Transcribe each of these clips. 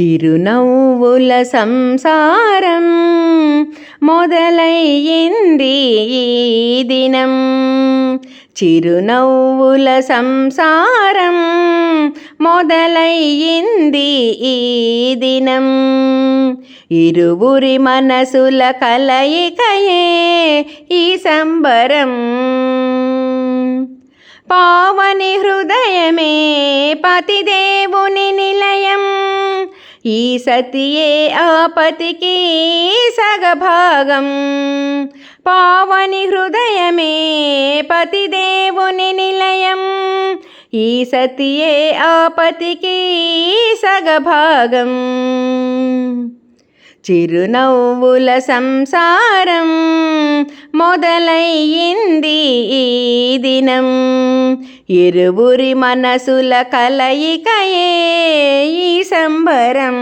చిరునవ్వుల సంసారం మొదలయ్యింది ఈ దినం. చిరునవ్వుల సంసారం మొదలయ్యింది ఈ దినం. ఇరువురి మనసుల కలయికయే ఈ సంబరం. పావని హృదయమే పతిదేవుని నిలయం. ఈ సతియే ఆపతికి సగభాగం. పావని హృదయమే పతిదేవుని నిలయం. ఈ సతియే ఆపతికి సగభాగం. చిరునవ్వుల సంసారం మొదలయ్యింది ఈ దినం. ఇరువురి మనసుల కలయికయే ఈ సంబరం.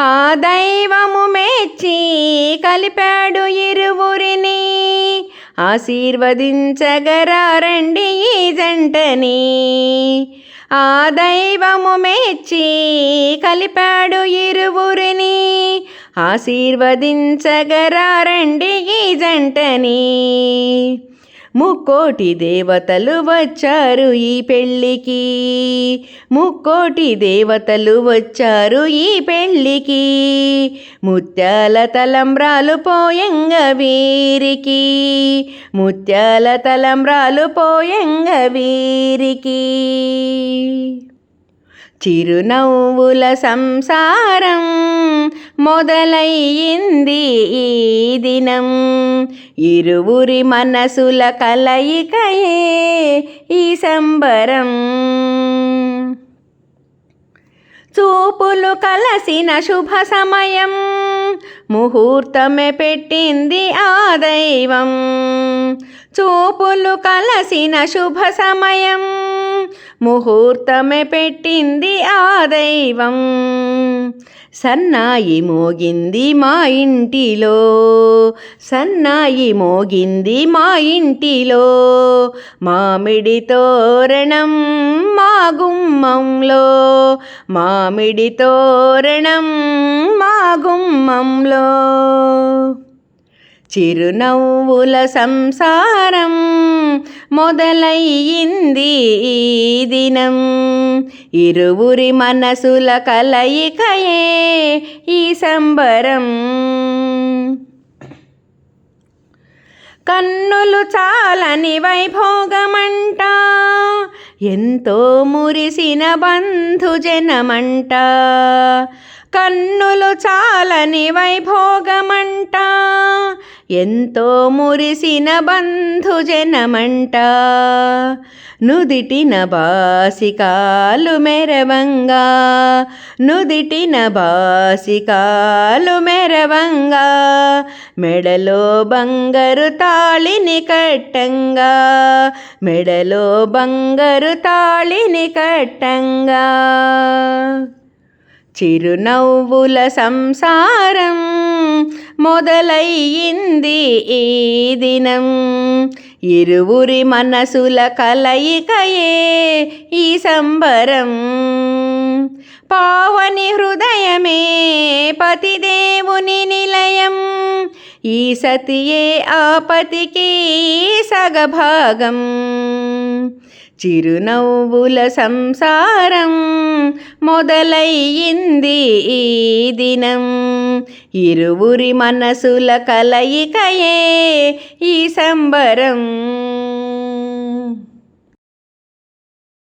ఆ దైవము మెచ్చి కలిపాడు ఇరువురిని. ఆశీర్వదించగరారండి ఈ జంటని. ఆ దైవము మెచ్చి కలిపాడు ఇరువురిని. ఆశీర్వదించగరారండి ఈ జంటని. ముక్కోటి దేవతలు వచ్చారు ఈ పెళ్ళికి. ముక్కోటి దేవతలు వచ్చారు ఈ పెళ్ళికి. ముత్యాల తలంబ్రాలు పోయంగ వీరికి. ముత్యాల తలంబ్రాలు పోయంగ వీరికి. చిరునవ్వుల సంసారం మొదలయ్యింది ఈ దినం. ఇరువురి మనసుల కలయికయే ఈ సంబరం. చూపులు కలసిన శుభ సమయం ముహూర్తమే పెట్టింది ఆ దైవం. చూపులు కలసిన శుభ సమయం ముహూర్తమే పెట్టింది ఆ దైవం. సన్నాయి మోగింది మా ఇంటిలో సన్నాయి మోగింది మా ఇంటిలో. మామిడి తోరణం మా గుమ్మంలో మామిడి తోరణం మా గుమ్మంలో. చిరునవ్వుల సంసారం మొదలయ్యింది ఈ దినం. ఇరువురి మనసుల కలయికయే ఈ సంబరం. కన్నులు చాలని వైభోగమంట ఎంతో మురిసిన బంధుజనమంట కన్నులు చాలని వైభోగమంట ఎంతో మురిసిన బంధుజనమంట నుదిటిన బాసికాలు మెరవంగా. నుదిటిన బాసికాలు మెరవంగా. మెడలో బంగారు తాళిని కట్టంగా. మెడలో బంగారు తాళిని కట్టంగా. చిరునవ్వుల సంసారం మొదలయ్యింది ఈ దినం. ఇరువురి మనసుల కలయికయే ఈ సంబరం. పావని హృదయమే పతిదేవుని నిలయం. ఈ సతియే ఆపతికి సగభాగం. చిరునవ్వుల సంసారం మొదలయ్యింది ఈ దినం. ఇరువురి మనసుల కలయికయే ఈ సంబరం.